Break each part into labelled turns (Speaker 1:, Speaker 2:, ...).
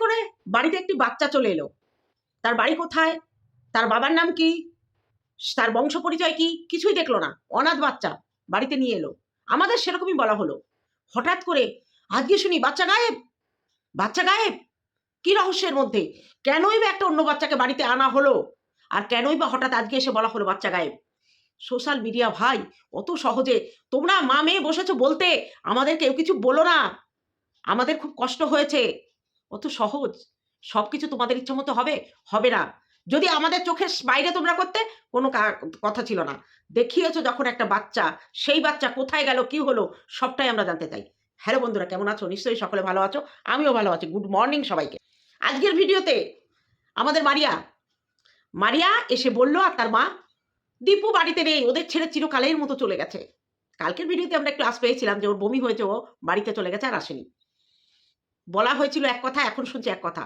Speaker 1: করে বাড়িতে একটি বাচ্চা চলে এলো। তার বাড়ি কোথায়? তার বাবার নাম কি? তার বংশ পরিচয় কি? কিছুই দেখল না। অনাথ বাচ্চা বাড়িতে নিয়ে এলো। আমাদের সেরকমই বলা হলো। হঠাৎ করে, আজকে শুনি, বাচ্চা গায়েব? বাচ্চা গায়েব? কি রহস্যের মধ্যে? কেনই বা একটা অন্য বাচ্চাকে বাড়িতে আনা হলো? আর কেনই বা হঠাৎ আজকে এসে বলা হলো বাচ্চা গায়েব? সোশ্যাল মিডিয়া ভাই অত সহজে। তোমরা মা মেয়ে বসেছো বলতে। আমাদের কেউ কিছু বলো না। আমাদের খুব কষ্ট হয়েছে। অত সহজ। সব কিছু তোমাদের ইচ্ছে মতো হবে হবে না। যদি আমাদের চোখের বাইরে তোমরা করতে, কোনো কথা ছিল না। দেখিয়েছো যখন একটা বাচ্চা, সেই বাচ্চা কোথায় গেল, কি হলো, সবটাই আমরা জানতে চাই। হ্যালো বন্ধুরা, কেমন আছো? নিশ্চয়ই সকলে ভালো আছো। আমিও ভালো আছি। গুড মর্নিং সবাইকে। আজকের ভিডিওতে আমাদের মারিয়া। মারিয়া এসে বলল, আর তার মা দীপু বাড়িতে নেই। ওদের ছেড়ে চিরকালের মতো চলে গেছে। কালকের ভিডিওতে আমরা একটু আস পেয়েছিলাম যে ওর বমি হয়েছে, ও বাড়িতে চলে গেছে আর আসেনি। বলা হয়েছিল এক কথা, এখন শুনছি এক কথা।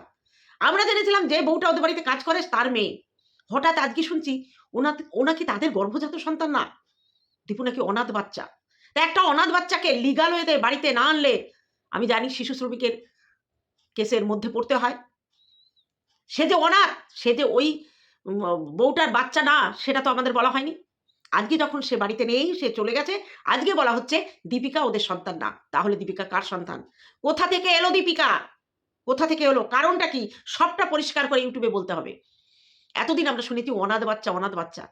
Speaker 1: আমরা জেনেছিলাম যে বউটা ওদের বাড়িতে কাজ করে, তার মেয়ে। হঠাৎ আজকে শুনছি ওনা ওনা কি তাদের গর্ভজাত সন্তান না? দীপু নাকি অনাথ বাচ্চা। তা একটা অনাথ বাচ্চাকে লিগাল ওয়েতে বাড়িতে না আনলে, আমি জানি শিশু শ্রমিকের কেসের মধ্যে পড়তে হয়। সে যে অনাথ, সে যে ওই বউটার বাচ্চা না, সেটা তো আমাদের বলা হয়নি। আজকে যখন সে বাড়িতে নেই, সে চলে গেছে। আজকে বলা হচ্ছে দীপিকা ওদের সন্তান না। তাহলে দীপিকা কার সন্তান? কোথা থেকে এলো দীপিকা? কোথা থেকে এলো? কারণটা কি? সবটা পরিষ্কার করে ইউটিউবে বলতে হবে। এতদিন আমরা শুনেছি অনাথ বাচ্চা অনাথ বাচ্চা।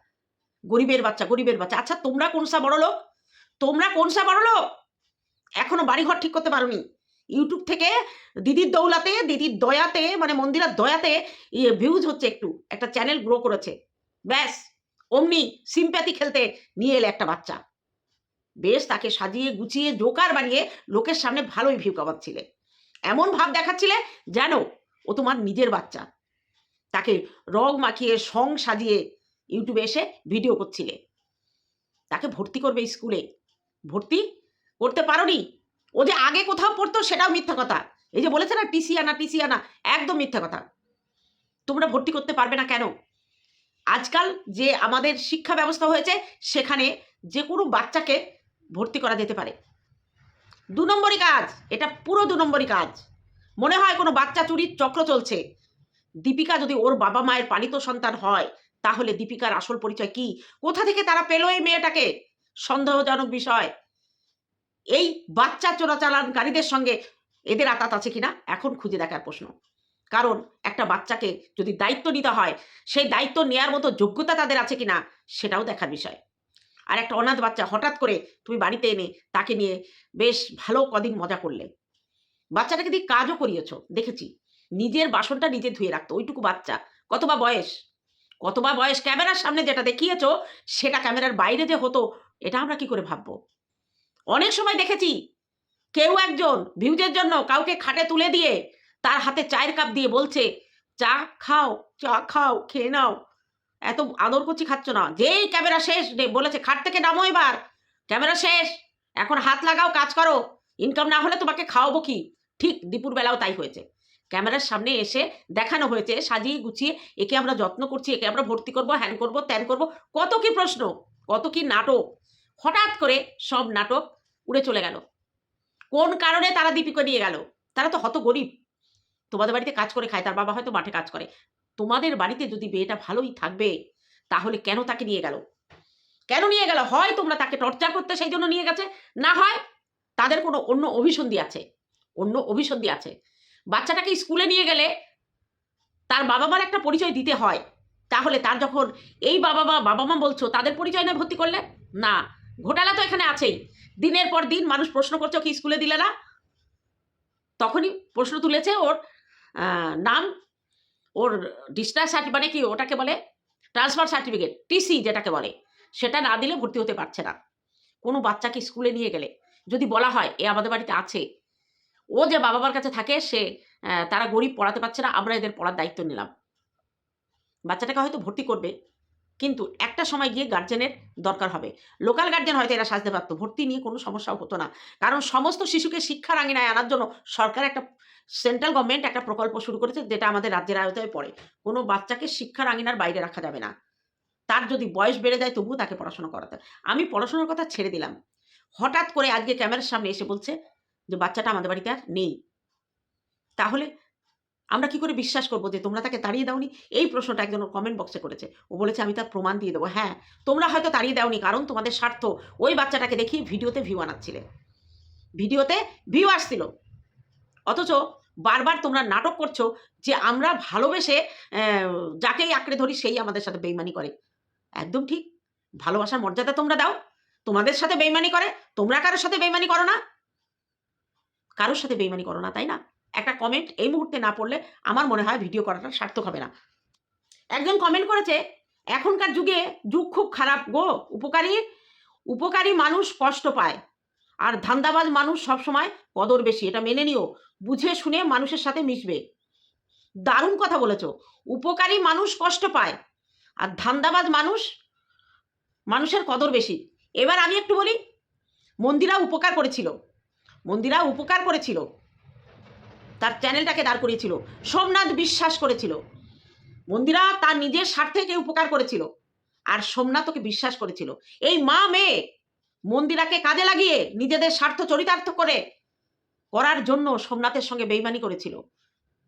Speaker 1: গরিবের বাচ্চা গরিবের বাচ্চা। আচ্ছা তোমরা কোনসা বড় লোক? তোমরা কোনসা বড় লোক? এখনও বাড়িঘর ঠিক করতে পারোনি। ইউটিউব থেকে দিদির দৌলাতে, দিদির দয়াতে মানে মন্দিরার দয়াতে ইয়ে ভিউজ হচ্ছে একটু। একটা চ্যানেল গ্রো করেছে। ব্যাস। অমনি সিম্প্যাথি খেলতে নিয়ে এলে একটা বাচ্চা। বেশ তাকে সাজিয়ে গুছিয়ে জোকার বানিয়ে লোকের সামনে ভালোই ভিউ কামাচ্ছিলে। এমন ভাব দেখাচ্ছিলে যেন ও তোমার নিজের বাচ্চা। তাকে রং মাখিয়ে, সং সাজিয়ে ইউটিউবে এসে ভিডিও করছিলে। তাকে ভর্তি করবে স্কুলে। ভর্তি করতে পারোনি? ও যে আগে কোথাও পড়তো সেটাও মিথ্যা কথা। এই যে বলেছে না টিসি আনা টিসি আনা একদম মিথ্যা কথা। তোমরা ভর্তি করতে পারবে না কেন? আজকাল যে আমাদের শিক্ষা ব্যবস্থা হয়েছে, সেখানে যে কোনো বাচ্চাকে ভর্তি করা যেতে পারে। দু নম্বরই কাজ, এটা পুরো দু নম্বরই কাজ। মনে হয় কোনো বাচ্চা চুরির চক্র চলছে। দীপিকা যদি ওর বাবা মায়ের পালিত সন্তান হয়, তাহলে দীপিকার আসল পরিচয় কি? কোথা থেকে তারা পেল এই মেয়েটাকে? সন্দেহজনক বিষয়। এই বাচ্চা চোরাচালানকারীদের সঙ্গে এদের আতাত আছে কিনা? এখন খুঁজে দেখার প্রশ্ন। কারণ একটা বাচ্চাকে যদি দায়িত্ব নিতে হয়, সেই দায়িত্ব নেয়ার মতো যোগ্যতা তাদের আছে কিনা সেটাও দেখার বিষয়। আর একটা অনাথ বাচ্চা হঠাৎ করে তুমি বাড়িতে এনে তাকে নিয়ে বেশ ভালো কদিন মজা করলে। বাচ্চাটাকে দিয়ে কাজও করিয়েছ, দেখেছি। নিজের বাসনটা নিজে ধুয়ে রাখতো, ওইটুকু বাচ্চা। কতবা বয়স? কতবা বয়স ক্যামেরার সামনে যেটা দেখিয়েছো, সেটা ক্যামেরার বাইরে যে হতো, এটা আমরা কি করে ভাববো? অনেক সময় দেখেছি, কেউ একজন, ভিউজের জন্য কাউকে খাটে তুলে দিয়ে তার হাতে চায়ের কাপ দিয়ে বলছে, চা খাও চা খাও, খেয়ে নাও। এত আদর করছি, খাচ্ছ না। যেই ক্যামেরা শেষ বলেছে, খাট থেকে নামো এবার। ক্যামেরা শেষ। এখন হাত লাগাও, কাজ করো। ইনকাম না হলে তোমাকে খাওয়াবো কি? ঠিক দুপুর বেলাও তাই হয়েছে। ক্যামেরার সামনে এসে দেখানো হয়েছে, সাজিয়ে গুছিয়ে, একে আমরা যত্ন করছি, একে আমরা ভর্তি করব, হ্যান করব, ত্যান করব। কত কি প্রশ্ন, কত কি নাটক। হঠাৎ করে সব নাটক উড়ে চলে গেল। কোন কারণে তারা দীপিকা নিয়ে গেল? তারা তো হত গরিব তোমাদের বাড়িতে কাজ করে খায়, তার বাবা হয়তো মাঠে কাজ করে। তোমাদের বাড়িতে যদি মেয়েটা ভালোই থাকবে, তাহলে কেন তাকে নিয়ে গেল? কেন নিয়ে গেল? হয় তোমরা তাকে টর্চার করতে সেই জন্য নিয়ে গেছে, না হয় তাদের কোনো অন্য অভিসন্ধি আছে। অন্য অভিসন্ধি আছে। বাচ্চাটাকে স্কুলে নিয়ে গেলে তার বাবা মার একটা পরিচয় দিতে হয়। তাহলে তার যখন এই বাবা মা বাবা মা বলছো, তাদের পরিচয় না ভর্তি করলে? না। ঘোটালা তো এখানে আছেই। দিনের পর দিন মানুষ প্রশ্ন করছে কি স্কুলে দিলে না? তখনই প্রশ্ন তুলেছে ওর নাম, ওর ডিসচার্জ সার্টিফিকেট মানে কি, ওটাকে বলে ট্রান্সফার সার্টিফিকেট টিসি যেটাকে বলে। সেটা না দিলে ভর্তি হতে পারছে না। কোনো বাচ্চাকে স্কুলে নিয়ে গেলে, যদি বলা হয়, এ আমাদের বাড়িতে আছে। ও যে বাবা মার কাছে থাকে, সে তারা গরিব, পড়াতে পারছে না, আমরা এদের পড়ার দায়িত্ব নিলাম। বাচ্চাটাকে হয়তো ভর্তি করবে, কিন্তু একটা সময় গিয়ে গার্জেনের দরকার হবে। লোকাল গার্জেন হয়তো এরা সাজতে পারতো, ভর্তি নিয়ে কোনো সমস্যাও হতো না। কারণ সমস্ত শিশুকে শিক্ষার আঙিনায় আনার জন্য সরকার একটা সেন্ট্রাল গভর্নমেন্ট একটা প্রকল্প শুরু করেছে যেটা আমাদের রাজ্যের আয়তায় পড়ে। কোনো বাচ্চাকে শিক্ষার আঙিনার বাইরে রাখা যাবে না। তার যদি বয়স বেড়ে যায় তবুও তাকে পড়াশোনা করাতে। আমি পড়াশোনার কথা ছেড়ে দিলাম। হঠাৎ করে আজকে ক্যামেরার সামনে এসে বলছে যে, বাচ্চাটা আমাদের বাড়িতে আর নেই। তাহলে আমরা কি করে বিশ্বাস করব যে, তোমরা তাকে তাড়িয়ে দাওনি? এই প্রশ্নটা একজন কমেন্ট বক্সে করেছে। ও বলেছে, আমি তার প্রমাণ দিয়ে দেবো। হ্যাঁ তোমরা হয়তো তাড়িয়ে দাওনি, কারণ তোমাদের স্বার্থ। ওই বাচ্চাটাকে দেখি ভিডিওতে ভিউ আনাচ্ছিলে। ভিডিওতে ভিউ আসছিল। অথচ বারবার তোমরা নাটক করছ যে আমরা ভালোবেসে যাকেই আঁকড়ে ধরি সেই আমাদের সাথে বেইমানি করে। একদম ঠিক। ভালোবাসার মর্যাদা তোমরা দাও। তোমাদের সাথে বেইমানি করে, তোমরা কারোর সাথে বেইমানি করো না। কারোর সাথে বেইমানি করো না, তাই না? একটা কমেন্ট এই মুহূর্তে না পড়লে আমার মনে হয় ভিডিও করাটা সার্থক হবে না। একজন কমেন্ট করেছে, এখনকার যুগে যুগ খুব খারাপ গো, উপকারী? উপকারী মানুষ কষ্ট পায়। আর ধান্দাবাজ মানুষ সবসময় কদর বেশি, এটা মেনে নিও। বুঝে শুনে মানুষের সাথে মিশবে। দারুণ কথা বলেছ। উপকারী মানুষ কষ্ট পায়, আর ধান্দাবাজ মানুষ মানুষের কদর বেশি। এবার আমি একটু বলি, মন্দিরা উপকার করেছিল। মন্দিরা উপকার করেছিল। তার চ্যানেলটাকে দাঁড় করিয়েছিল। সোমনাথ বিশ্বাস করেছিল। মন্দিরা তার নিজের স্বার্থেকে উপকার করেছিল? আর সোমনাথ ওকে বিশ্বাস করেছিল। এই মা মেয়ে মন্দিরাকে কাজে লাগিয়ে নিজেদের স্বার্থ চরিতার্থ করে করার জন্য সোমনাথের সঙ্গে বেইমানি করেছিল।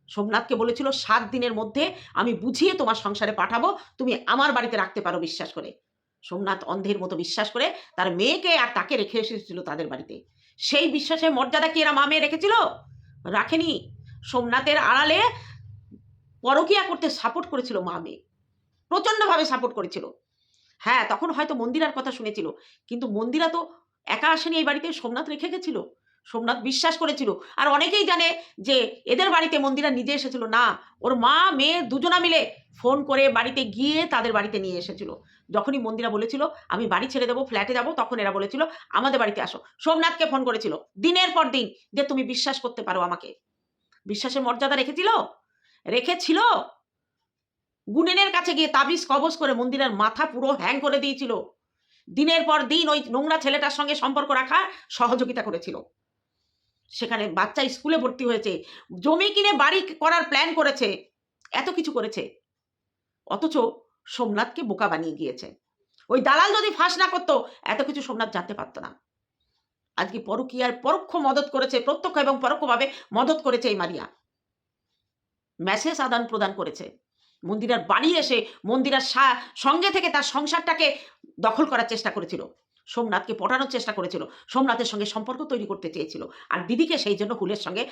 Speaker 1: সোমনাথকে বলেছিল, সাত দিনের মধ্যে আমি বুঝিয়ে তোমার সংসারে পাঠাবো, তুমি আমার বাড়িতে রাখতে পারো বিশ্বাস করে। সোমনাথ অন্ধের মতো বিশ্বাস করে তার মেয়েকে আর তাকে রেখে এসেছিল তাদের বাড়িতে। সেই বিশ্বাসের মর্যাদা কি এরা মা মেয়ে রেখেছিল? রাখেনি। সোমনাথের আড়ালে পরকিয়া করতে সাপোর্ট করেছিল মা মেয়ে। প্রচণ্ডভাবে সাপোর্ট করেছিল। হ্যাঁ তখন হয়তো মন্দিরার কথা শুনেছিল। কিন্তু মন্দিরা তো একা আসেনি এই বাড়িতে, সোমনাথ রেখে গেছিল। সোমনাথ বিশ্বাস করেছিল। আর অনেকেই জানে যে এদের বাড়িতে মন্দিরা নিজে এসেছিল। না, ওর মা, মেয়ে দুজনা মিলে ফোন করে বাড়িতে গিয়ে তাদের বাড়িতে নিয়ে এসেছিল। যখনই মন্দিরা বলেছিল, আমি বাড়ি ছেড়ে দেবো ফ্ল্যাটে যাব, তখন এরা বলেছিল, আমাদের বাড়িতে আসো। সোমনাথকে ফোন করেছিল, দিনের পর দিন যে তুমি বিশ্বাস করতে পারো আমাকে। বিশ্বাসের মর্যাদা রেখেছিল? রেখেছিল? গুনেনের কাছে গিয়ে তাবিজ কবজ করে মন্দিরের মাথা পুরো হ্যাং করে দিয়েছিল। দিনের পর দিন ওই নোংরা ছেলেটার সঙ্গে সম্পর্ক রাখা সহযোগিতা করেছিল। সেখানে বাচ্চা স্কুলে ভর্তি হয়েছে, জমি কিনে বাড়ি করার প্ল্যান করেছে, এত কিছু করেছে। অথচ সোমনাথকে বোকা বানিয়ে গিয়েছে। ওই দালাল যদি ফাঁস না করতো, এত কিছু সোমনাথ জানতে পারতো না। আজকে পরকীয়ার পরোক্ষ মদত করেছে, প্রত্যক্ষ এবং পরোক্ষভাবে মদত করেছে এই মারিয়া। মেসেজ আদান প্রদান করেছে। মন্দিরার বাড়ি এসে মন্দিরার সঙ্গে থেকে তার সংসারটাকে দখল করার চেষ্টা করেছিল। সোমনাথকে পটানোর চেষ্টা করেছিল। সোমনাথের সঙ্গে সম্পর্ক তৈরি করতে চেয়েছিল। আর দিদিকে সেই জন্য হুলের সঙ্গে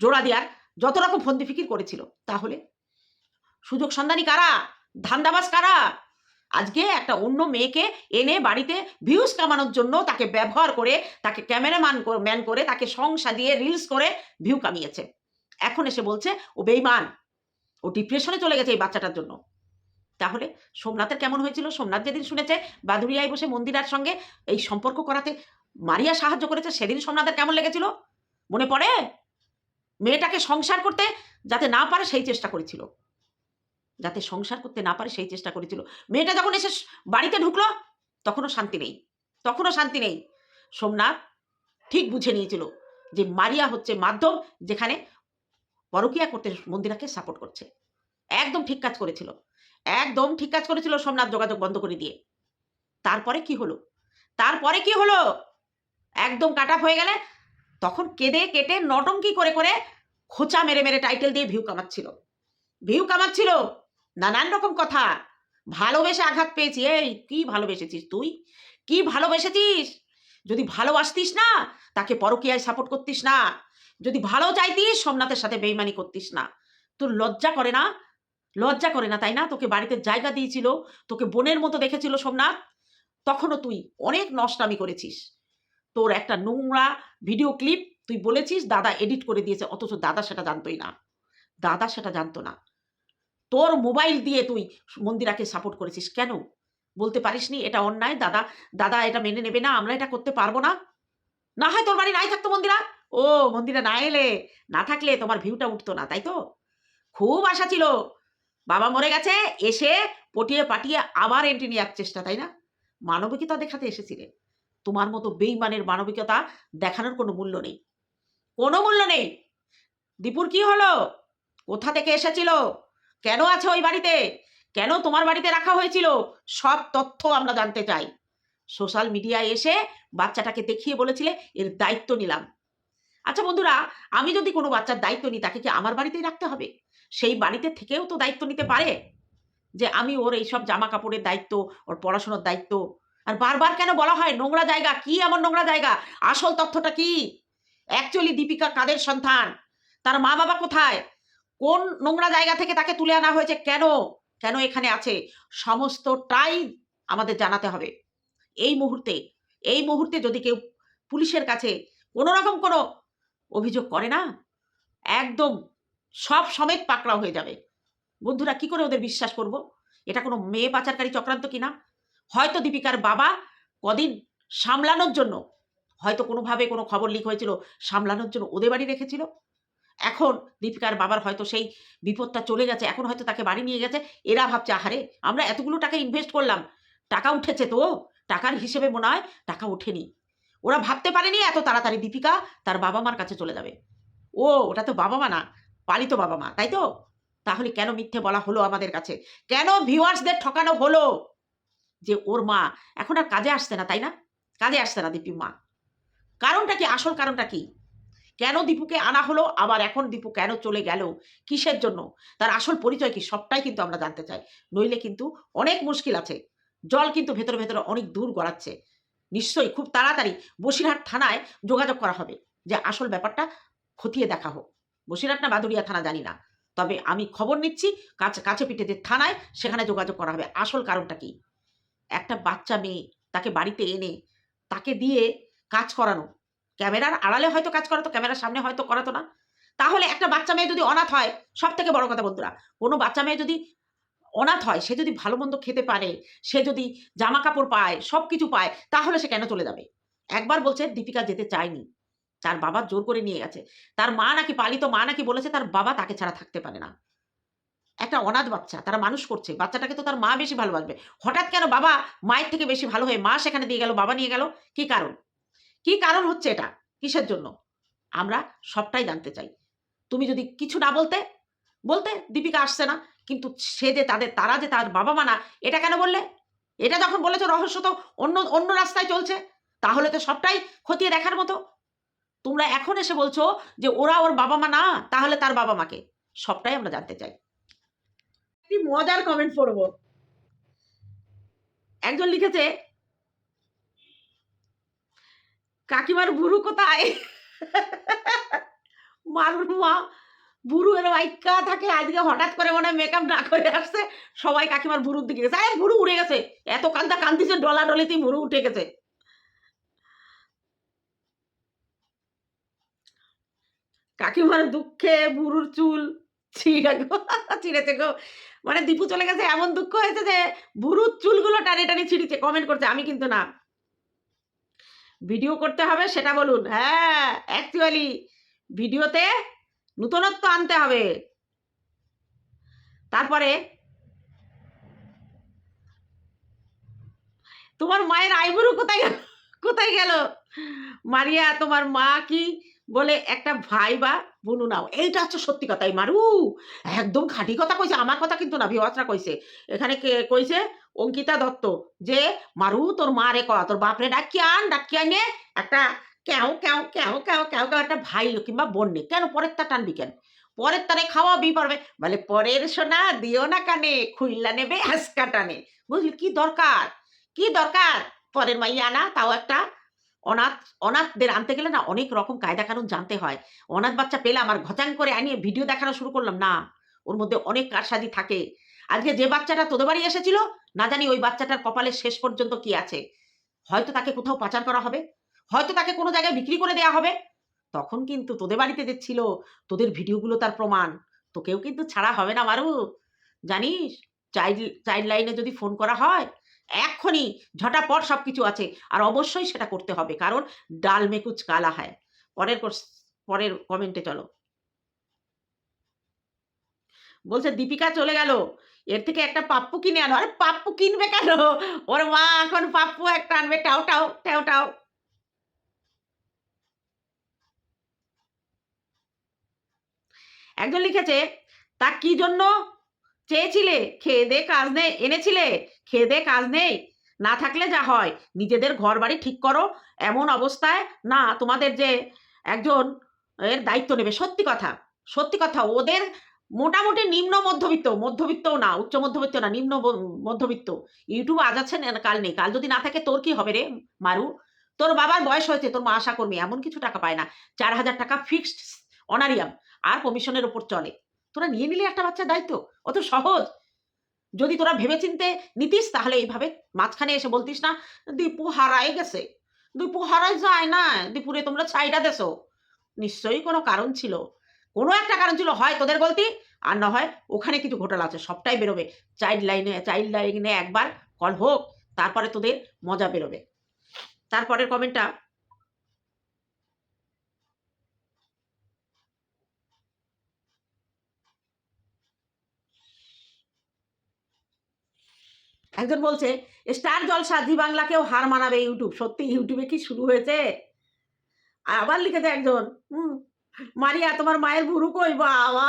Speaker 1: জোড়া দেওয়ার যত রকম ফন্দি ফিকির করেছিল। তাহলে সুযোগ সন্ধানী কারা? ধান্দাবাজ কারা? আজকে একটা অন্য মেয়েকে এনে বাড়িতে ভিউজ কামানোর জন্য তাকে ব্যবহার করে, তাকে ক্যামেরাম্যান ম্যান করে, তাকে সং সাজিয়ে রিলস করে ভিউ কামিয়েছে। এখন এসে বলছে, ও বেইমান ও ডিপ্রেশনে চলে গেছে এই বাচ্চাটার জন্য। তাহলে সোমনাথের কেমন হয়েছিল? সোমনাথ যেদিন শুনেছে বাদুরিয়ায় বসে মন্দিরার সঙ্গে এই সম্পর্ক করাতে মারিয়া সাহায্য করেছে, সেদিন সোমনাথের কেমন লেগেছিল? মনে পড়ে? মেয়েটাকে সংসার করতে যাতে না পারে সেই চেষ্টা করেছিল। যাতে সংসার করতে না পারে সেই চেষ্টা করেছিল। মেয়েটা যখন এসে বাড়িতে ঢুকলো, তখনও শান্তি নেই। তখনও শান্তি নেই। সোমনাথ ঠিক বুঝে নিয়েছিল যে মারিয়া হচ্ছে মাধ্যম যেখানে পরকিয়া করতে মন্দিরাকে সাপোর্ট করছে। একদম ঠিক কাজ করেছিল। একদম ঠিক কাজ করেছিল সোমনাথ যোগাযোগ বন্ধ করে দিয়ে। তারপরে কি হলো? তারপরে কি হলো? একদম কাট হয়ে গেলে তখন কেঁদে কেটে নটঙ্কি করে করে খোঁচা মেরে মেরে টাইটেল দিয়ে ভিউ কামাচ্ছিল। ভিউ কামাচ্ছিল। নানান রকম কথা। ভালোবেসে আঘাত পেয়েছি। এই, কি ভালোবেসেছিস তুই? কি ভালোবেসেছিস? যদি ভালোবাসতিস না, তাকে পরকীয়ায় সাপোর্ট করতিস না। যদি ভালো চাইতিস, সোমনাথের সাথে বেইমানি করতিস না। তোর লজ্জা করে না? লজ্জা করে না, তাই না? তোকে বাড়িতে জায়গা দিয়েছিল, তোকে বোনের মতো দেখেছিল সোমনাথ। তখনও তুই অনেক নষ্টামি করেছিস। তোর একটা নোংরা ভিডিও ক্লিপ তুই বলেছিস, দাদা এডিট করে দিয়েছে, অথচ দাদা সেটা জানতোই না। দাদা সেটা জানতো না। তোর মোবাইল দিয়ে তুই মন্দিরাকে সাপোর্ট করেছিস। কেন? বলতে পারিসনি, এটা অন্যায়, দাদা দাদা এটা মেনে নেবে না, আমরা এটা করতে পারব না। না হয় তোর বাড়ি নাই থাকতো মন্দিরা? ও, মন্দিরা না এলে, না থাকলে তোমার ভিউটা উঠতো না, তাই তো? খুব আশা ছিল। বাবা মরে গেছে, এসে পটিয়ে পাটিয়ে আবার এন্ট্রি নেওয়ার চেষ্টা, তাই না? মানবিকতা দেখাতে এসেছিলে। তোমার মতো বেইমানের মানবিকতা দেখানোর কোনো মূল্য নেই। কোনো মূল্য নেই। দীপুর কি হলো? কোথা থেকে এসেছিল? কেন আছে ওই বাড়িতে? কেন তোমার বাড়িতে রাখা হয়েছিল? সব তথ্য আমরা জানতে চাই। সোশ্যাল মিডিয়ায় এসে বাচ্চাটাকে দেখিয়ে বলেছিলে, এর দায়িত্ব নিলাম। আচ্ছা বন্ধুরা, আমি যদি কোনো বাচ্চার দায়িত্ব নিই, তাকে কি আমার বাড়িতেই রাখতে হবে? সেই বাড়িতে থেকেও তো দায়িত্ব নিতে পারে যে আমি ওর এইসব জামা কাপড়ের দায়িত্ব, ওর পড়াশোনার দায়িত্ব। আর বারবার কেন বলা হয়, নোংরা জায়গা কি এমন নোংরা জায়গা? আসল তথ্যটা কি? অ্যাকচুয়ালি দীপিকা কাদের সন্তান? তার মা বাবা কোথায়? কোন নোংরা জায়গা থেকে তাকে তুলে আনা হয়েছে? কেন? কেন এখানে আছে? সমস্তটাই আমাদের জানাতে হবে। এই মুহূর্তে এই মুহূর্তে যদি কেউ পুলিশের কাছে কোনো রকম কোনো অভিযোগ করে না, একদম সব সমেত পাকড়া হয়ে যাবে। বন্ধুরা, কি করে ওদের বিশ্বাস করব? এটা কোনো মেয়ে পাচারকারী চক্রান্ত কিনা হয়তো দীপিকার বাবা কদিন সামলানোর জন্য, হয়তো কোনোভাবে কোনো খবর লিক হয়েছিল, সামলানোর জন্য ওদের বাড়ি রেখেছিল। এখন দীপিকার বাবার হয়তো সেই বিপদটা চলে গেছে, এখন হয়তো তাকে বাড়ি নিয়ে গেছে। এরা ভাবছে, আহারে, আমরা এতগুলো টাকা ইনভেস্ট করলাম, টাকা উঠেছে তো? টাকার হিসেবে মনে হয় টাকা ওঠেনি। ওরা ভাবতে পারেনি এত তাড়াতাড়ি দীপিকা তার বাবা মার কাছে চলে যাবে। ও, ওটা তো বাবা মা না, পালিত বাবা মা তাই তো? তাহলে কেন মিথ্যে বলা হলো আমাদের কাছে? কেন ভিউয়ার্সদের ঠকানো হলো? যে ওর মা, এখন আর কাজে আসছে না, তাই না? কাজে আসছে না দীপি মা কারণটা কি? আসল কারণটা কি? কেন দীপুকে আনা হলো? আবার এখন দীপু কেন চলে গেল? কিসের জন্য? তার আসল পরিচয় কি? সবটাই কিন্তু আমরা জানতে চাই। নইলে কিন্তু অনেক মুশকিল আছে। জল কিন্তু ভেতরে ভেতরে অনেক দূর গড়াচ্ছে। নিশ্চয়ই খুব তাড়াতাড়ি বসিরহাট থানায় যোগাযোগ করা হবে যে আসল ব্যাপারটা খতিয়ে দেখা হোক। বসিরহাট না বাদুড়িয়া থানা জানি না। তবে আমি খবর নিচ্ছি কাছে কাছে পিঠে যে থানায় সেখানে যোগাযোগ করা হবে। আসল কারণটা কি? একটা বাচ্চা মেয়ে তাকে বাড়িতে এনে তাকে দিয়ে কাজ করানো ক্যামেরার আড়ালে হয়তো কাজ করাতো, ক্যামেরার সামনে হয়তো করাতো না। তাহলে একটা বাচ্চা মেয়ে যদি অনাথ হয় সব থেকে বড় কথা বন্ধুরা, কোনো বাচ্চা মেয়ে যদি অনাথ হয়, সে যদি ভালো মন্দ খেতে পারে, সে যদি জামা কাপড় পায় সব কিছু পায়, তাহলে সে কেন চলে যাবে? একবার বলছে, দীপিকা যেতে চায়নি। তার বাবা জোর করে নিয়ে গেছে। তার মা নাকি পালিত, মা নাকি বলেছে, তার বাবা তাকে ছাড়া থাকতে পারে না। একটা অনাথ বাচ্চা, তারা মানুষ করছে, বাচ্চাটাকে তো তার মা বেশি ভালোবাসবে। হঠাৎ কেন বাবা মায়ের থেকে বেশি ভালো হয়ে মা সেখানে দিয়ে গেল, বাবা নিয়ে গেল? কি কারণ? কি কারণ হচ্ছে এটা? কিসের জন্য? আমরা সবটাই জানতে চাই। তুমি যদি কিছু না বলতে বলতে দীপিকা আসছে না, কিন্তু সে যে তাদের, তারা যে তার বাবা মা না, এটা কেন বললে? এটা যখন বলেছ রহস্য তো অন্য অন্য রাস্তায় চলছে, তাহলে তো সবটাই খতিয়ে দেখার মতো। তোমরা এখন এসে বলছো যে ওরা ওর বাবা মা না, তাহলে তার বাবা মাকে। সবটাই আমরা জানতে চাই। একটি মজার কমেন্ট পড়ব। একজন লিখেছে কাকিমার বুড়ু কোথায়? মারুর মা, বুড়ু এর বাইকা থাকে, আজকে হঠাৎ করে মনে মেকআপ না করে আসছে, সবাই কাকিমার বুড়ুর দিকে গেছে। আরে, বুড়ু উড়ে গেছে। এত কান্দা কান্দিছে ডলা ডলিতেই বুড়ু উঠে গেছে। কাকিমার দুঃখে বুড়ুর চুল ছিঁড়ে ছিঁড়েছে গো। মানে দীপু চলে গেছে, এমন দুঃখ হয়েছে যে, বুড়ুর চুলগুলো টানে টানে ছিঁড়েছে কমেন্ট করছে। আমি কিন্তু না। ভিডিও করতে হবে, সেটা বলুন। হ্যাঁ অ্যাকচুয়ালি ভিডিওতে নূতনত্ব আনতে হবে। তারপরে তোমার মায়ের আইবুড়ো কোথায় গেল? কোথায় গেল? মারিয়া, তোমার মা কি বলে একটা ভাই বা বুনু নাও। এইটা হচ্ছে সত্যি কথা। এই মারু, একদম খাঁটি কথা কইছে, আমার কথা কিন্তু না ভিওয়াসরা কইছে। এখানে কে কইছে? অঙ্কিতা দত্ত, যে, মারু, তোর মা রে কয়া, তোর বাপরে ডাকি আন ডাকি আনে একটা কেও কেও কেও কেও কেও কেউ একটা ভাই কিংবা বোন নে। কেন? পরের তা টানবি কেন? পরের তারে খাওয়াবি পারবে। বলে, পরের সোনা দিও না কানে খুইল্লা নেবে হাসকা টানে। বুঝলি? কি দরকার? কি দরকার? পরের মাইয়া আনা, তাও একটা অনাথ, অনাথদের আনতে গেলে না অনেক রকম কায়দা কানুন জানতে হয়। অনাথ বাচ্চা পেলাম আর ঘচাং করে আনিয়ে ভিডিও দেখানো শুরু করলাম। না, ওর মধ্যে অনেক কারসাজি থাকে। আজকে যে বাচ্চাটা তোদের বাড়ি এসেছিল, না জানি ওই বাচ্চাটার কপালের শেষ পর্যন্ত কি আছে। হয়তো তাকে কোথাও পাচার করা হবে, হয়তো তাকে কোনো জায়গায় বিক্রি করে দেওয়া হবে। তখন কিন্তু তোদের বাড়িতে যে ছিল, তোদের ভিডিওগুলো তার প্রমাণ। তোকেও কিন্তু ছাড়া হবে না মারু জানিস, চাইল্ড চাইল্ড লাইনে যদি ফোন করা হয় এক্ষুনি ঝটাপট সব কিছু আছে। আর অবশ্যই সেটা করতে হবে, কারণ ডাল মেকুচ কালা হয়। পরের পরের কমেন্টে চলো। বলছে, দীপিকা চলে গেল। এর থেকে একটা পাপ্পু কিনে আনো। আরে, পাপ্পু কিনবে কেন? ওর মা এখন পাপ্পু একটা আনবে, টাও টাও টাও টাও। একজন লিখেছে, তা কি জন্য চেয়েছিলে? খেয়ে দে, কাজ নে এনেছিলে? খেয়ে কাজ নেই। না থাকলে যা হয়, নিজেদের ঘর বাড়ি ঠিক করো। এমন অবস্থায় না, তোমাদের যে একজন এর দায়িত্ব নেবে। সত্যি কথা সত্যি কথা, ওদের মোটামুটি নিম্ন মধ্যবিত্ত মধ্যবিত্তও না, উচ্চ মধ্যবিত্ত না, নিম্ন মধ্যবিত্ত। ইউটিউব আজ আছে কাল নেই। কাল যদি না থাকে, তোর কি হবে রে, মারু? তোর বাবার বয়স হয়েছে, তোর মা আশা কর্মী, এমন কিছু টাকা পায় না। চার হাজার টাকা ফিক্সড অনারিয়াম আর কমিশনের ওপর চলে। তোরা নিয়ে নিলে একটা বাচ্চার দায়িত্ব? অত সহজ। যদি তোরা ভেবেচিন্তে নিতিস, তাহলে এইভাবে মাঝখানে এসে বলতিস না, দীপু হারাই গেছে। দীপু হারাই যায় না। দীপুরে তোমরা ছাইটা দেছো। নিশ্চয়ই কোনো কারণ ছিল। কোনো একটা কারণ ছিল, হয় তোদের গলতি, আর না হয় ওখানে কিছু ঘোটালা আছে, সবটাই বেরোবে। চাইল্ড লাইনে চাইল্ড লাইনে একবার কল হোক, তারপরে তোদের মজা বেরোবে। তারপরের কমেন্টটা একজন বলছে, স্টার জলসা, জি বাংলাকেও হার মানাবে ইউটিউব। সত্যি, ইউটিউবে কি শুরু হয়েছে? আবার লিখেছে একজন হুম মারিয়া, তোমার মায়ের ভুরু কই বাবা?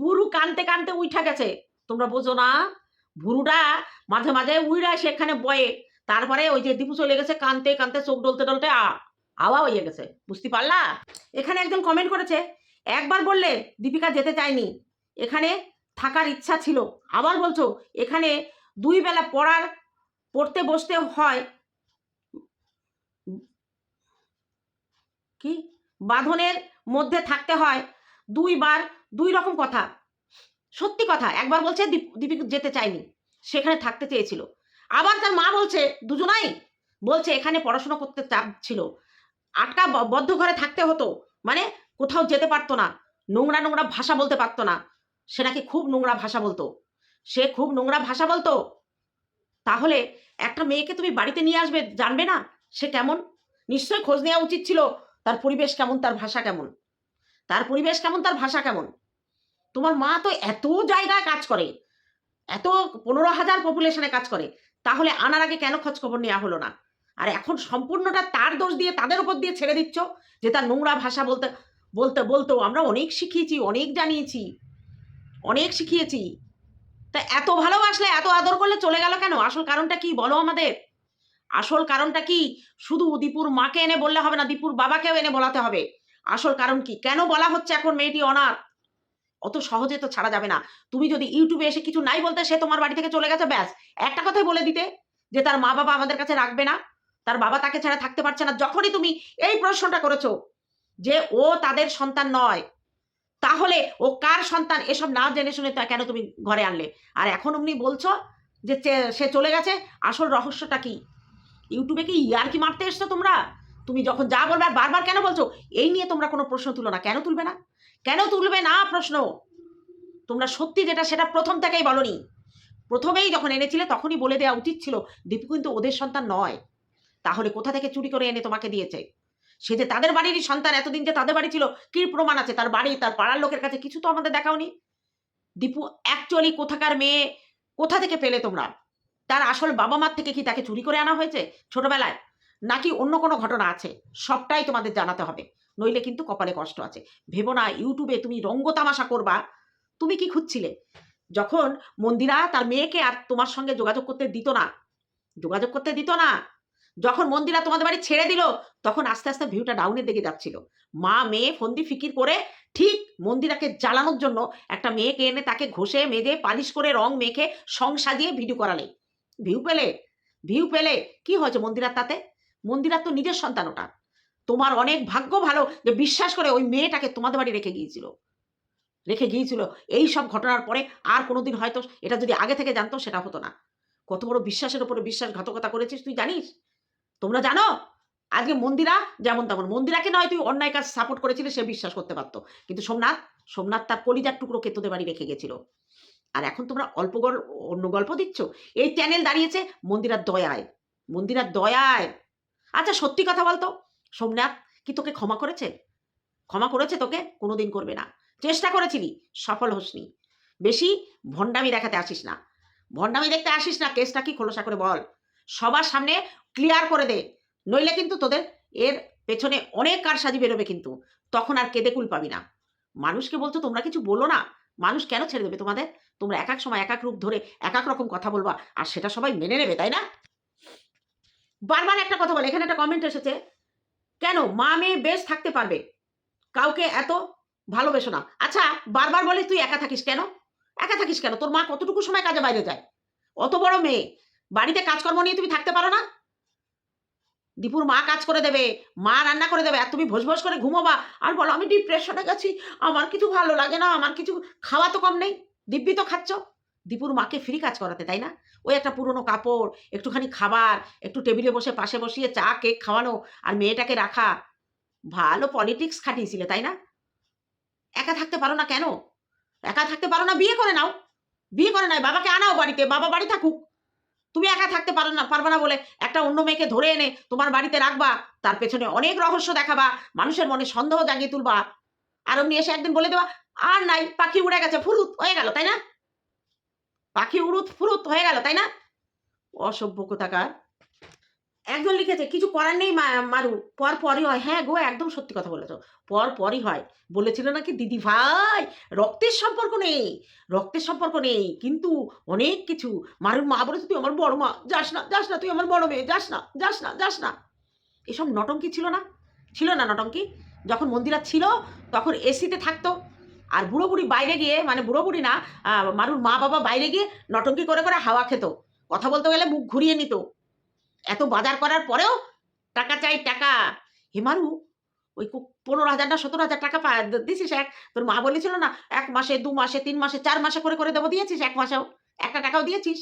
Speaker 1: ভুরু কানতে কানতে উঠা গেছে। তোমরা বোঝো না ভুরুটা মাঝে মাঝে উইরা সেখানে বয়ে, তারপরে ওই যে দীপু চলে গেছে কানতে কানতে, চোখ ডলতে ডলতে আওয়া হয়ে গেছে। বুঝতে পারলা? এখানে একজন কমেন্ট করেছে, একবার বললে দীপিকা যেতে চায়নি, এখানে থাকার ইচ্ছা ছিল। আবার বলছো, এখানে দুই বেলা পড়ার, পড়তে বসতে হয়। কি? বাঁধনের মধ্যে থাকতে হয়। দুইবার দুই রকম কথা। সত্যি কথা, একবার বলছে দীপ- দীপিকা যেতে চায়নি। সেখানে থাকতে চেয়েছিল। আবার তার মা বলছে, দুজনাই? বলছে, এখানে পড়াশোনা করতে চাপ ছিল। আটকা বদ্ধ ঘরে থাকতে হতো। মানে কোথাও যেতে পারতো না। নোংরা নোংরা ভাষা বলতে পারতো না। সে নাকি খুব নোংরা ভাষা বলতো। সে খুব নোংরা ভাষা বলতো। তাহলে একটা মেয়েকে তুমি বাড়িতে নিয়ে আসবে, জানবে না? সে কেমন? নিশ্চয়ই খোঁজ নেওয়া উচিত ছিল তার পরিবেশ কেমন, তার ভাষা কেমন? তার পরিবেশ কেমন, তার ভাষা কেমন? তোমার মা তো এত জায়গায় কাজ করে, এত পনেরো হাজার পপুলেশনে কাজ করে, তাহলে আনার আগে কেন খোঁজ খবর নেওয়া হলো না? আর এখন সম্পূর্ণটা তার দোষ দিয়ে, তাদের উপর দিয়ে ছেড়ে দিচ্ছ যে তার নোংরা ভাষা বলতে বলতে বলতো আমরা অনেক শিখিয়েছি, অনেক জানিয়েছি, অনেক শিখিয়েছি। তা এত ভালোবাসলে, এত আদর করলে চলে গেল কেন? আসল কারণটা কি বলো আমাদের? আসল কারণটা কি? শুধু দীপুর মাকে এনে বললে হবে না, দীপুর বাবাকেও এনে বলাতে হবে। আসল কারণ কি? কেন বলা হচ্ছে এখন মেয়েটি অনাথ? অত সহজে তো ছাড়া যাবে না। তুমি যদি ইউটিউবে এসে কিছু নাই বলতে, সে তোমার বাড়ি থেকে চলে গেছে, ব্যাস। একটা কথাই বলে দিতে, যে তার মা বাবা আমাদের কাছে রাখবে না। তার বাবা তাকে ছাড়া থাকতে পারছে না। যখনই তুমি এই প্রশ্নটা করেছ, যে ও তাদের সন্তান নয় তাহলে ও কার সন্তান? এসব না জেনে শুনে তা কেন তুমি ঘরে আনলে? আর এখন অমনি বলছো যে সে চলে গেছে, আসল রহস্যটা কি? ইউটিউবে কি ইয়ার কি মারতে এসছো তোমরা? তুমি যখন যা বলবে আর বারবার কেন বলছো, এই নিয়ে তোমরা কোনো প্রশ্ন তুলো না। কেন তুলবে না? কেন তুলবে না প্রশ্ন? তোমরা সত্যি যেটা সেটা প্রথম থেকেই বলনি। প্রথমেই যখন এনেছিলে তখনই বলে দেওয়া উচিত ছিল, দীপু কিন্তু ওদের সন্তান নয়। তাহলে কোথা থেকে চুরি করে এনে তোমাকে দিয়েছে? সে যে তাদের বাড়িরই সন্তান এতদিন যে তাদের বাড়ি ছিল, কি প্রমাণ আছে? তার বাড়ি, তার পাড়ার লোকের কাছে কিছু তো আমাদের দেখাওনি দীপু অ্যাকচুয়ালি কোথাকার মেয়ে, কোথা থেকে পেলে তোমরা? তার আসল বাবা মার থেকে কি তাকে চুরি করে আনা হয়েছে ছোটবেলায়? নাকি অন্য কোনো ঘটনা আছে? সবটাই তোমাদের জানাতে হবে। নইলে কিন্তু কপালে কষ্ট আছে। ভেবো না, ইউটিউবে তুমি রঙ্গ তামাশা করবা। তুমি কি খুঁজছিলে? যখন মন্দিরা তার মেয়েকে আর তোমার সঙ্গে যোগাযোগ করতে দিত না। যোগাযোগ করতে দিত না। যখন মন্দিরা তোমাদের বাড়ি ছেড়ে দিল, তখন আস্তে আস্তে ভিউটা ডাউনের দিকে যাচ্ছিল। মা, মেয়ে, ফন্দি, ফিকির করে ঠিক মন্দিরাকে জ্বালানোর জন্য একটা মেয়েকে এনে তাকে ঘষে, মেজে, পালিশ করে, রং মেখে, সং সাজিয়ে ভিডিও করালে। ভিউ পেলে? ভিউ পেলে? কি হয়েছে মন্দিরার তাতে? মন্দিরার তো নিজের সন্তান ওটা। তোমার অনেক ভাগ্য ভালো যে বিশ্বাস করে ওই মেয়েটাকে তোমাদের বাড়ি রেখে গিয়েছিল। রেখে গিয়েছিল। এই সব ঘটনার পরে আর কোনোদিন হয়তো, এটা যদি আগে থেকে জানতো, সেটা হতো না। কত বড় বিশ্বাসের উপরে বিশ্বাসঘাতকতা করেছিস তুই জানিস? তোমরা জানো? আজকে মন্দিরা যেমন তেমন। মন্দিরাকে নয়, তুই অন্যায় কাজ সাপোর্ট করেছিলি সে বিশ্বাস করতে পারতো। কিন্তু সোমনাথ সোমনাথ তার কলিজার টুকরোকে তোদের বাড়ি রেখে গেছিল। আর এখন তোমরা অল্প গল্প অন্য গল্প দিচ্ছ? এই চ্যানেল দাঁড়িয়েছে মন্দিরার দয়ায়। মন্দিরার দয়ায়। আচ্ছা সত্যি কথা বলতো? সোমনাথ কি তোকে ক্ষমা করেছে? ক্ষমা করেছে তোকে? কোনোদিন করবে না। চেষ্টা করেছিলি, সফল হসনি। বেশি ভণ্ডামি দেখাতে আসিস না। ভণ্ডামি দেখতে আসিস না, কেসটা কি খোলসা করে বল। সবার সামনে ক্লিয়ার করে দে। নইলে কিন্তু তোদের এর পেছনে অনেক কারসাজি বেরোবে কিন্তু। তখন আর কেঁদে কুল পাবি না। মানুষকে বলতো তোমরা কিছু বলো না? মানুষ কেন ছেড়ে দেবে তোমাদের? তোমরা এক এক সময় এক এক রূপ ধরে এক এক রকম কথা বলবা, আর সেটা সবাই মেনে নেবে, তাই না? বারবার একটা কথা বলে, এখানে একটা কমেন্ট এসেছে। কেন? মা মেয়ে বেশ থাকতে পারবে। কাউকে এত ভালোবেসো না। আচ্ছা বারবার বলে তুই একা থাকিস কেন? একা থাকিস কেন? তোর মা কতটুকু সময় কাজে বাইরে যায়? অত বড় মেয়ে। বাড়িতে কাজকর্ম নিয়ে তুমি থাকতে পারো না? দীপুর মা কাজ করে দেবে, মা রান্না করে দেবে, আর তুমি ভোজ ভোজ করে ঘুমোবা। আর বলো, আমি ডিপ্রেশনে গেছি, আমার কিছু ভালো লাগে না, আমার কিছু খাওয়া তো কম নেই, দিব্যি তো খাচ্ছ। দীপুর মাকে ফ্রি কাজ করাতে, তাই না? ওই একটা পুরনো কাপড়, একটুখানি খাবার, একটু টেবিলে বসে, পাশে বসিয়ে চা, কেক খাওয়ানো, আর মেয়েটাকে রাখা। ভালো পলিটিক্স খাটিয়েছিলে, তাই না? একা থাকতে পারো না কেন? একা থাকতে পারো না, বিয়ে করে নাও। বিয়ে করে নাই বাবাকে আনাও বাড়িতে, বাবা বাড়ি থাকুক। তুমি একা থাকতে পারো না, পারবে না বলে একটা অন্য মেয়েকে ধরে এনে তোমার বাড়িতে রাখবা, তার পেছনে অনেক রহস্য দেখাবা, মানুষের মনে সন্দেহ জাগিয়ে তুলবা। আর অমনি এসে একদিন বলে দেওয়া, আর নাই, পাখি উড়ে গেছে, ফুরুত হয়ে গেল, তাই না? পাখি উড়ুত, ফুরুত হয়ে গেল, তাই না? অসভ্য কোথাকার। একজন লিখেছে, কিছু করার নেই মারু। পর পরই হয়। হ্যাঁ গো, একদম সত্যি কথা বলেছ। পর পরই হয়। বলেছিল নাকি? দিদি ভাই, রক্তের সম্পর্ক নেই, রক্তের সম্পর্ক নেই, কিন্তু অনেক কিছু। মারুর মা বলেছে তুই আমার বড় মা, যাস না যাস না, তুই আমার বড় মেয়ে, যাস না যাস না যাস না। এসব নটঙ্কি ছিল না? ছিল না নটঙ্কি? যখন মন্দিরা ছিল, তখন এসিতে থাকতো। আর বুড়ো বুড়ি বাইরে গিয়ে মানে বুড়ো বুড়ি না মারুর মা বাবা বাইরে গিয়ে নটঙ্কি করে করে হাওয়া খেত। কথা বলতে গেলে মুখ ঘুরিয়ে নিত। এত বাজার করার পরেও টাকা চাই, টাকা। হেমারু, ওই পনেরো হাজার না সতেরো হাজার টাকা দিছিস এক? তোর মা বলেছিল না, এক মাসে, দু মাসে, তিন মাসে, চার মাসে করে করে দেবো দিয়েছিস এক মাসেও। একটা টাকাও দিয়েছিস।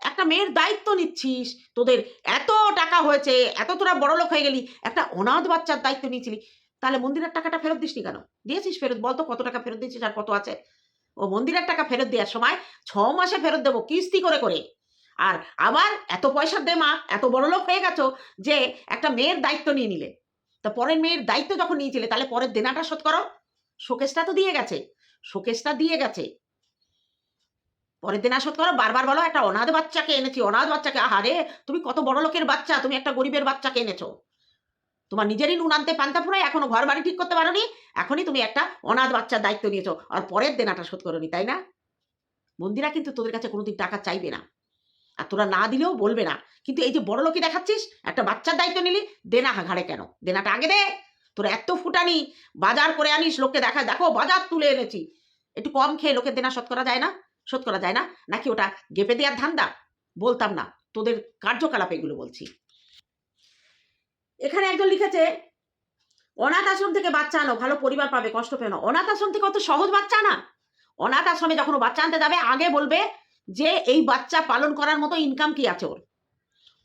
Speaker 1: একটা মেয়ের দায়িত্ব নিচ্ছিস। তোদের এত টাকা হয়েছে, এত তোরা বড় লোক হয়ে গেলি, একটা অনাথ বাচ্চার দায়িত্ব নিয়েছিলি। তাহলে মন্দিরের টাকাটা ফেরত দিসনি কেন? দিয়েছিস ফেরত বলতো কত টাকা ফেরত দিয়েছিস আর কত আছে? ও মন্দিরের টাকা ফেরত দেওয়ার সময় ছ মাসে ফেরত দেবো, কিস্তি করে করে। আর আবার এত পয়সা দে মা এত বড় লোক হয়ে গেছো যে একটা মেয়ের দায়িত্ব নিয়ে নিলে। তা পরের মেয়ের দায়িত্ব যখন নিয়েছিলে, তাহলে পরের দেনাটা শোধ করো। শোকেসটা তো দিয়ে গেছে শোকেসটা দিয়ে গেছে। পরের দেনা শোধ করো, বারবার বলো, একটা অনাথ বাচ্চাকে এনেছি, অনাথ বাচ্চাকে। আহারে তুমি কত বড় লোকের বাচ্চা, তুমি একটা গরিবের বাচ্চাকে এনেছো। তোমার নিজেরই নুন আনতে পান্তা ফুরাই এখনও ঘর বাড়ি ঠিক করতে পারোনি? এখনই তুমি একটা অনাথ বাচ্চার দায়িত্ব নিয়েছো, আর পরের দেনাটা শোধ করোনি, তাই না? মন্দিরা কিন্তু তোদের কাছে কোনোদিন টাকা চাইবে না। আর তোরা না দিলেও বলবে না। কিন্তু এই যে বড় লোকই দেখাচ্ছিস, একটা বাচ্চার দায়িত্ব নিলি দেনা ঘাড়ে কেন? দেনাটা আগে দে। তোরা এত ফুটানি, বাজার করে আনিস, লোককে দেখা দেখো বাজার তুলে এনেছি। একটু কম খেয়ে লোকের দেনা শোধ করা যায় না? শোধ করা যায় না? নাকি ওটা গেপে দেওয়ার ধান্দা? বলতাম না, তোদের কার্যকলাপ এগুলো বলছি। এখানে একজন লিখেছে, অনাথ আশ্রম থেকে বাচ্চা আনো, ভালো পরিবার পাবে, কষ্ট পেও না। অনাথ আশ্রম থেকে অত সহজ বাচ্চা না। অনাথ আশ্রমে যখন বাচ্চা আনতে যাবে, আগে বলবে যে এই বাচ্চা পালন করার মতো ইনকাম কি আছে ওর?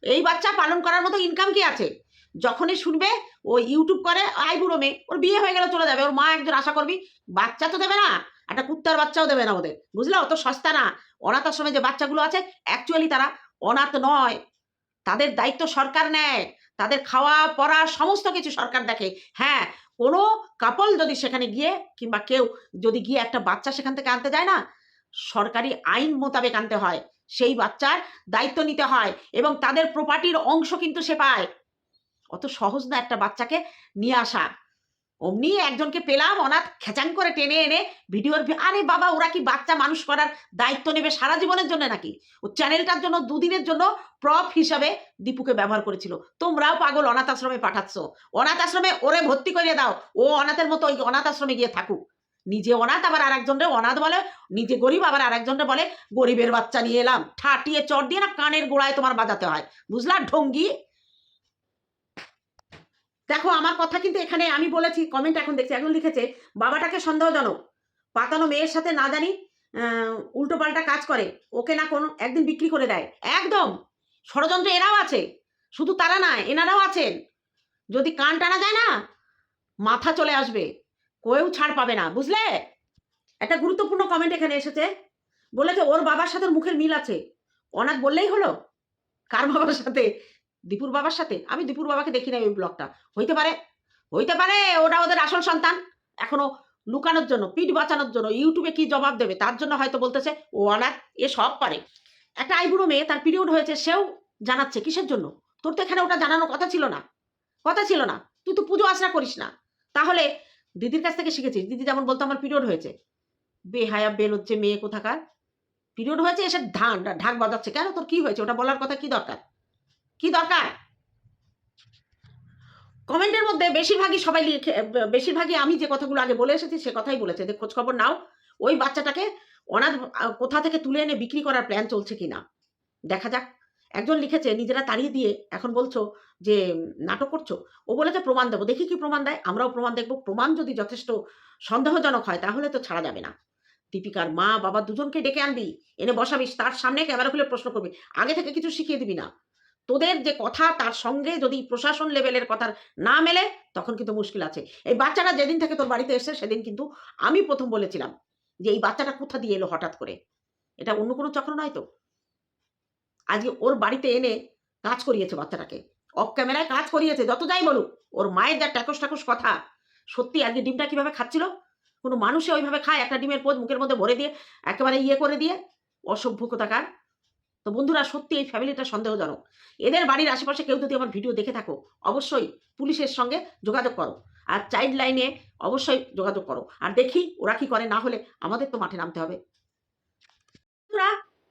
Speaker 1: এই বাচ্চা পালন করার মতো ইনকাম কি আছে? যখনই শুনবে, ও ইউটিউব করে আই বুড়ো মেয়ে, ওর বিয়ে হয়ে গেলে চলে যাবে, ওর মা একজন আশা করবি বাচ্চা তো দেবে না, একটা কুত্তার বাচ্চাও দেবে না ওদের, বুঝলে? অত সস্তা না। অনাথ আশ্রমে যে বাচ্চাগুলো আছে অ্যাকচুয়ালি তারা অনাথ নয়। তাদের দায়িত্ব সরকার নেয়। তাদের খাওয়া, পড়া, সমস্ত কিছু সরকার দেখে। হ্যাঁ কোনো কাপল যদি সেখানে গিয়ে, কিংবা কেউ যদি গিয়ে একটা বাচ্চা সেখান থেকে আনতে যায় না সরকারি আইন মোতাবেক আনতে হয়। সেই বাচ্চার দায়িত্ব নিতে হয় এবং তাদের প্রপার্টির অংশ কিন্তু সে পায়। অত সহজ না একটা বাচ্চাকে নিয়ে আসা। অমনি একজনকে পেলাম, অনাথ খেচাং করে টেনে এনে ভিডিওর আরে বাবা, ওরা কি বাচ্চা মানুষ করার দায়িত্ব নেবে সারা জীবনের জন্য নাকি? ও চ্যানেলটার জন্য দুদিনের জন্য প্রপ হিসাবে দীপুকে ব্যবহার করেছিল। তোমরাও পাগল অনাথ আশ্রমে পাঠাচ্ছ। অনাথ আশ্রমে ওরে ভর্তি করিয়ে দাও। ও অনাথের মতো ওই অনাথ আশ্রমে গিয়ে থাকুক। নিজে অনাথ, আবার আরেকজনরে অনাথ বলে, নিজে গরিব, আবার আরেকজনরে বলে, গরিবের বাচ্চা নিয়ে এলাম। ঠাটিয়ে চট দিয়ে না কানের গোড়ায় তোমার বাজাতে হয়। বুঝলা ঢঙ্গি? দেখো, আমার কথা কিন্তু এখানে আমি বলেছি কমেন্ট এখন দেখছি। এখন লিখেছে, বাবাটাকে সন্দেহজনক। পাতানো মেয়ের সাথে না জানি উল্টো পাল্টা কাজ করে। ওকে না কোনো, একদিন বিক্রি করে দেয়। একদম! ষড়যন্ত্র এরাও আছে। শুধু তারা না, এনারাও আছেন। যদি কান টানা যায় না, মাথা চলে আসবে। কেউ ছাড় পাবে না, বুঝলে? একটা গুরুত্বপূর্ণ কমেন্ট এখানে এসেছে। বলেছে, ওর বাবার সাথে মুখের মিল আছে। অনাথ বললেই হলো। কার বাবার সাথে? দীপুর বাবার সাথে? আমি দীপুর বাবাকে দেখি না ওই ব্লগটা হইতে পারে? হইতে পারে, ওরা ওদের আসল সন্তান। এখনও লুকানোর জন্য, পিঠ বাঁচানোর জন্য ইউটিউবে কি জবাব দেবে, তার জন্য হয়তো বলতেছে, ও অনাথ, এ সব পারে। একটা আইবুড়ো মেয়ে, তার পিরিয়ড হয়েছে, সেও জানাচ্ছে, কিসের জন্য? তোর তো এখানে ওটা জানানোর কথা ছিল না। কথা ছিল না। তুই তো পুজো আশরা করিস না। তাহলে দিদির কাছ থেকে শিখেছিস? দিদি যেমন বলতো আমার পিরিয়ড হয়েছে। বেহায়া বেরোচ্ছে মেয়ে কোথাকার? পিরিয়ড হয়েছে, এসে ঢাক ঢাক বাজাচ্ছে। কেন? তোর কি হয়েছে? ওটা বলার কথা কি দরকার? কি দরকার? কমেন্টের মধ্যে বেশিরভাগই সবাই লিখে, বেশিরভাগই আমি যে কথাগুলো আগে বলে এসেছি, সে কথাই বলেছে। যে খোঁজ খবর নাও। ওই বাচ্চাটাকে অনাথ কোথা থেকে তুলে এনে বিক্রি করার প্ল্যান চলছে কিনা? দেখা যাক। একজন লিখেছে, নিজেরা তাড়িয়ে দিয়ে এখন বলছো যে নাটক করছ, ও বলেছে প্রমাণ দেবো। দেখি কি প্রমাণ দেয়, আমরাও প্রমাণ দেখব। প্রমাণ যদি যথেষ্ট সন্দেহজনক হয়, তাহলে তো ছাড়া যাবে না। দীপিকার মা, বাবা দুজনকে ডেকে আনবি, এনে বসাবিস, তার সামনে ক্যামেরা খুলে প্রশ্ন করবি। আগে থেকে কিছু শিখিয়ে দিবি না। তোদের যে কথা, তার সঙ্গে যদি প্রশাসন লেভেলের কথা না মেলে, তখন কিন্তু মুশকিল আছে। এই বাচ্চাটা যেদিন থেকে তোর বাড়িতে এসে সেদিন কিন্তু আমি প্রথম বলেছিলাম যে, এই বাচ্চাটা কোথা দিয়ে এলো হঠাৎ করে? এটা অন্য কোনো চক্র নয় তো? আজকে ওর বাড়িতে এনে কাজ করিয়েছে বাচ্চাটাকে। অফ ক্যামেরায় কাজ করিয়েছে, যত যাই বলুক, ওর মায়ের যা ট্যাকস ট্যাকস কথা, সত্যি আজকে ডিমটা কীভাবে খাচ্ছিল? কোনো মানুষে ওইভাবে খায়, একটা ডিমের পোদ মুখের মধ্যে ভরে দিয়ে, একেবারে ইয়ে করে দিয়ে অসভ্য কোথাকার তো বন্ধুরা, সত্যি এই ফ্যামিলিটা সন্দেহজনক। এদের বাড়ির আশেপাশে কেউ যদি আমার ভিডিও দেখে থাকো, অবশ্যই পুলিশের সঙ্গে যোগাযোগ করো। আর চাইল্ড লাইনে অবশ্যই যোগাযোগ করো। আর দেখি ওরা কি করে, না হলে আমাদের তো মাঠে নামতে হবে।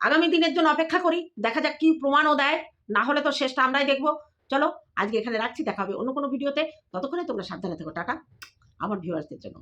Speaker 1: আগামী দিনের জন্য অপেক্ষা করি, দেখা যাক কি প্রমাণও দেয়, না হলে তো শেষটা আমরাই দেখব। চলো, আজকে এখানে রাখছি, দেখা হবে অন্য কোনো ভিডিওতে। ততক্ষণে তোমরা সাবধানে থেকো, টাটা। আমার ভিউয়ার্সদের জন্য।